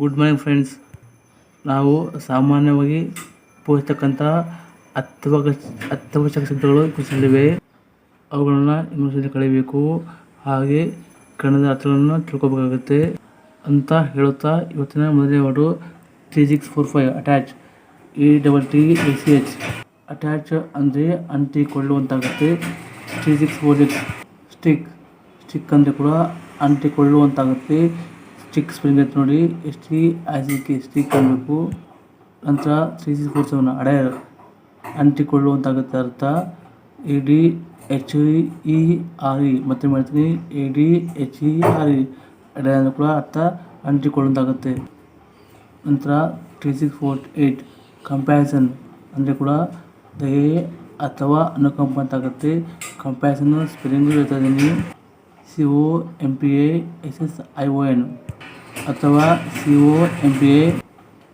Good morning friends ನಾವು ಸಾಮಾನ್ಯವಾಗಿ ಉಪಯೋಗಿಸ್ತಕ್ಕಂಥ ಅತ್ಯವಗ ಅತ್ಯವಶ್ಯಕ ಶಬ್ದಗಳು ಕುಸಿದಿವೆ ಅವುಗಳನ್ನು ಇನ್ನೊಂದು ಕಳಿಬೇಕು ಹಾಗೆ ಕನ್ನಡದ ಅರ್ಥಗಳನ್ನು ತಿಳ್ಕೊಬೇಕಾಗುತ್ತೆ ಅಂತ ಹೇಳುತ್ತಾ ಇವತ್ತಿನ ಮೊದಲನೇ word three six four five attach E double T A C H attach ಅಂದರೆ ಅಂಟಿಕೊಳ್ಳುವಂತಾಗುತ್ತೆ. Three six four six stick stick ಅಂದರೆ ಕೂಡ ಅಂಟಿಕೊಳ್ಳುವಂತಾಗುತ್ತೆ. ಸ್ಟಿಕ್ ಸ್ಪ್ರಿಂಗ್ ಅಂತ ನೋಡಿ. S T I C K stick ಅನ್ನಬೇಕು ನಂತರ three six four seven adhere ಅಂಟಿಕೊಳ್ಳುವಂತಾಗುತ್ತೆ ಅರ್ಥ. A D, H E R E. ಮತ್ತೆ ಮಾಡ್ತೀನಿ. A D, H E, R E adhere ಅಂದ್ರೆ ಕೂಡ ಅರ್ಥ. ಅಂಟಿಕೊಳ್ಳುವಂತಾಗುತ್ತೆ. ನಂತರ three six four eight comparison ಅಂದರೆ ಕೂಡ ದಯೆ ಅಥವಾ ಅನುಕಂಪ ಅಂತಾಗುತ್ತೆ. ಕಂಪ್ಯಾರಿಸನ್ ಸ್ಪೆಲ್ಲಿಂಗು ಹೇಳ್ತಾ ಇದ್ದೀನಿ C O M P A S S I O N. ಅಥವಾ C O M P A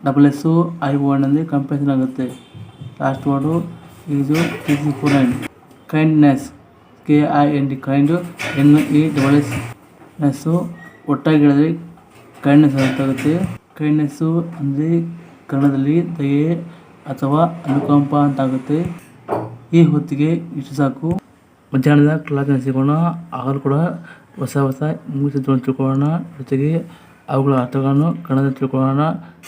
double S I O N ಅಂದರೆ ಕಂಪ್ಯಾರಿಸನ್ ಆಗುತ್ತೆ. Last word six four nine kindness K I N D kind N E double S ness ಒಟ್ಟಾಗಿ ಹೇಳಿದ್ರೆ kindness ಅಂತಾಗುತ್ತೆ ಕೈಂಡ್ನೆಸ್ಸು ಅಂದರೆ ಕನ್ನಡದಲ್ಲಿ ದಯೆ ಅಥವಾ ಅನುಕಂಪ ಅಂತಾಗುತ್ತೆ ಈ ಹೊತ್ತಿಗೆ ಇಷ್ಟು ಸಾಕು. ಮಧ್ಯಾಹ್ನದ ಕ್ಲಾಸ್ನ ಸಿಗೋಣ. ಆಗಲೂ ಕೂಡ ಹೊಸ ಹೊಸ ಇಂಗ್ಲೀಷ್ ತಿಳ್ಕೊಳ್ಳೋಣ ಜೊತೆಗೆ ಅವುಗಳ ಅರ್ಥಗಳನ್ನು ಕನ್ನಡ ತಿಳ್ಕೊಳ್ಳೋಣ.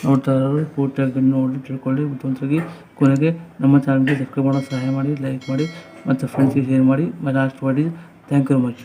ನೋಡ್ತಾ ಇರೋರು ಪೂರ್ತಿಯಾಗಿ ನೋಡಿ ತಿಳ್ಕೊಳ್ಳಿ. ಬುದ್ಧಿವಂತರಾಗಿ ಕೊನೆಗೆ ನಮ್ಮ ಚಾನಲ್ಗೆ ಸಬ್ಸ್ಕ್ರೈಬ್ ಮಾಡೋ, ಸಹಾಯ ಮಾಡಿ ಲೈಕ್ ಮಾಡಿ, ಮತ್ತು ಫ್ರೆಂಡ್ಸಿಗೆ ಶೇರ್ ಮಾಡಿ. My last is thank you very much